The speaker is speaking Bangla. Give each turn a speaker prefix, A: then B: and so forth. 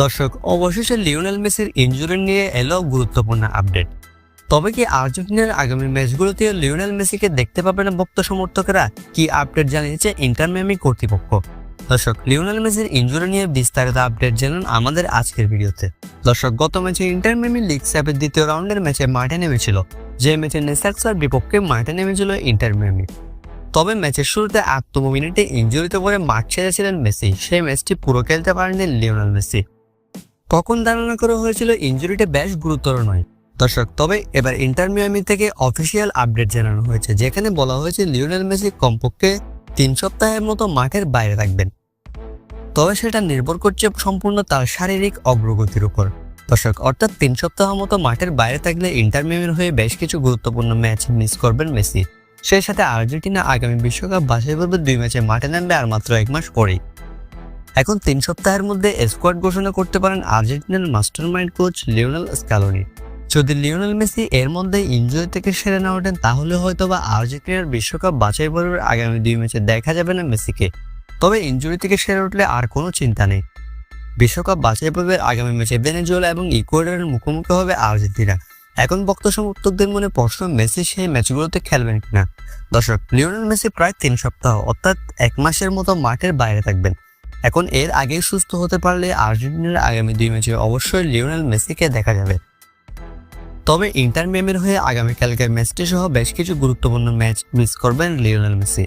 A: দর্শক, অবশেষে লিওনেল মেসির ইনজুরি নিয়ে এলো গুরুত্বপূর্ণ আপডেট। তবে কি আর্জেন্টিনার আগামী ম্যাচগুলোতে লিওনেল মেসিকে দেখতে পাবে না ভক্ত সমর্থকেরা? কি আপডেট জানিয়েছে ইন্টার মিয়ামি কর্তৃপক্ষ? দর্শক, লিওনেল মেসির ইঞ্জুরি নিয়ে বিস্তারিত আপডেট জানান আমাদের আজকের ভিডিওতে। দর্শক, গত ম্যাচে ইন্টার মিয়ামি লিগ স্যাপের দ্বিতীয় রাউন্ডের ম্যাচে মাঠে নেমেছিল, যে ম্যাচে নেসাক্সার বিপক্ষে মাঠে নেমেছিল ইন্টার মিয়ামি। তবে ম্যাচের শুরুতে আটতম মিনিটে ইঞ্জুরিতে পড়ে মাঠ ছেড়েছিলেন মেসি, সেই ম্যাচটি পুরো খেলতে পারেননি লিওনেল মেসি। তখন ধারণা করা হয়েছিল ইঞ্জুরিটা বেশ গুরুতর নয়? দর্শক, তবে এবার ইন্টার মিয়ামি থেকে অফিসিয়াল আপডেট জানানো হয়েছে, যেখানে বলা হয়েছে লিওনেল মেসি কমপক্ষে তিন সপ্তাহের মতো মাঠের বাইরে থাকবেন। তবে সেটা নির্ভর করছে সম্পূর্ণ তার শারীরিক অগ্রগতির উপর। দর্শক, অর্থাৎ তিন সপ্তাহ মতো মাঠের বাইরে থাকলে ইন্টার মিয়ামির হয়ে বেশ কিছু গুরুত্বপূর্ণ ম্যাচ মিস করবেন মেসি। সেই সাথে আর্জেন্টিনা আগামী বিশ্বকাপ বাছাই পর্বে দুই ম্যাচে মাঠে নামবে আর মাত্র এক মাস পরেই। এখন তিন সপ্তাহের মধ্যে স্কোয়াড ঘোষণা করতে পারেন আর্জেন্টিনার mastermind coach Lionel Scaloni যদি লিওনেল মেসি এর মধ্যে ইনজুরি থেকে সেরে না ওঠেন, তাহলে হয়তো বা আর্জেন্টিনার বিশ্বকাপ বাছাই পর্বের আগামী দুই ম্যাচে দেখা যাবে না মেসিকে। তবে ইনজুরি থেকে সেরে উঠলে আর কোনো চিন্তা নেই। বিশ্বকাপ বাছাই পর্বের আগামী ম্যাচে ভেনেজুয়েলা এবং ইকুয়েডরের মুখোমুখি হবে আর্জেন্টিনা। এখন বক্ত সমর্থকদের মনে প্রশ্ন, মেসি সেই ম্যাচগুলোতে খেলবেন কিনা? দর্শক, লিওনেল মেসি প্রায় তিন সপ্তাহ, অর্থাৎ এক মাসের মতো মাঠের বাইরে থাকবেন। এখন এর আগে সুস্থ হতে পারলে আর্জেন্টিনার আগামী দুই ম্যাচে অবশ্যই লিওনেল মেসিকে দেখা যাবে। তবে ইন্টার মিয়ামির হয়ে আগামীকালকের ম্যাচটি সহ বেশ কিছু গুরুত্বপূর্ণ ম্যাচ মিস করবেন লিওনেল মেসি।